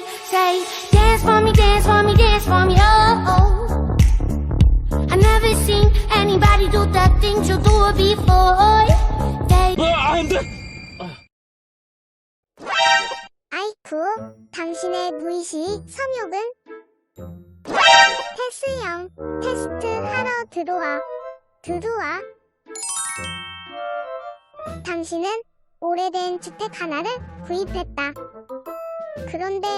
They say, dance for me, dance for me, dance for me, oh, oh. I never seen anybody do that thing you do before. They 아, 안 돼! 아이쿠, 당신의 무의식 성욕은? 테스형, 테스트 하러 들어와. 들어와. 당신은 오래된 주택 하나를 구입했다. 그런데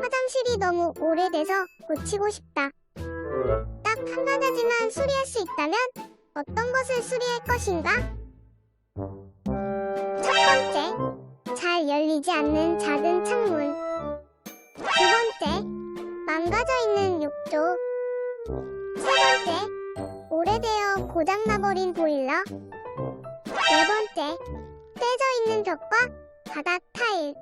화장실이 너무 오래돼서 고치고 싶다. 딱 한 가지만 수리할 수 있다면 어떤 것을 수리할 것인가? 첫 번째, 잘 열리지 않는 작은 창문. 두 번째, 망가져 있는 욕조. 세 번째, 오래되어 고장나버린 보일러. 네 번째, 떼져 있는 벽과 바닥 타일.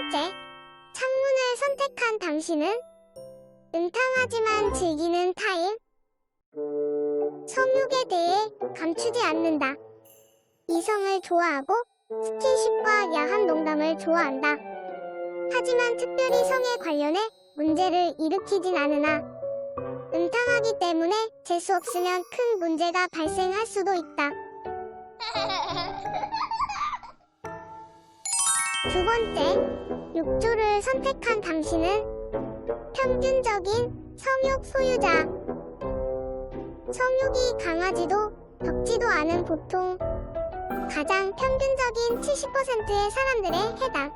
번째, 창문을 선택한 당신은 음탕하지만 즐기는 타입. 성욕에 대해 감추지 않는다. 이성을 좋아하고 스킨십과 야한 농담을 좋아한다. 하지만 특별히 성에 관련해 문제를 일으키진 않으나 음탕하기 때문에 재수 없으면 큰 문제가 발생할 수도 있다. 두 번째, 욕조를 선택한 당신은 평균적인 성욕 소유자. 성욕이 강하지도 적지도 않은 보통 가장 평균적인 70%의 사람들의 해당.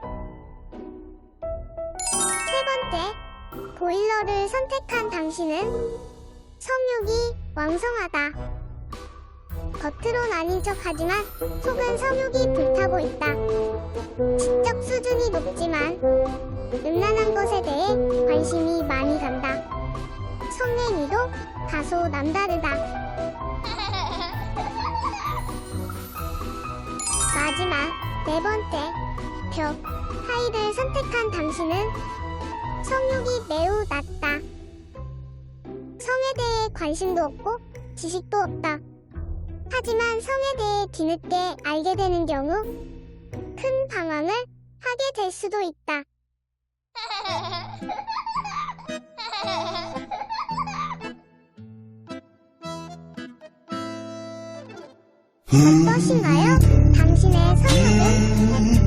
세 번째, 보일러를 선택한 당신은 성욕이 왕성하다. 겉으론 아닌 척 하지만 속은 성욕이 불타고 있다. 지적 수준이 높지만 음란한 것에 대해 관심이 많이 간다. 성행위도 다소 남다르다. 마지막 네 번째 벽 하이를 선택한 당신은 성욕이 매우 낮다. 성에 대해 관심도 없고 지식도 없다. 하지만 성에 대해 뒤늦게 알게 되는 경우 큰 방황을 하게 될 수도 있다. 어떠신가요? 당신의 성욕은?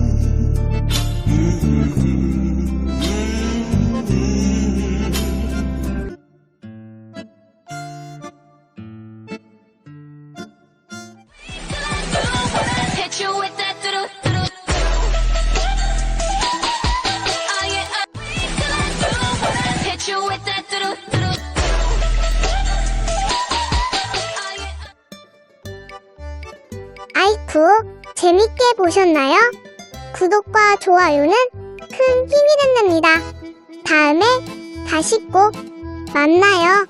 아이쿠, 재밌게 보셨나요? 구독과 좋아요는 큰 힘이 됩니다. 다음에 다시 꼭 만나요.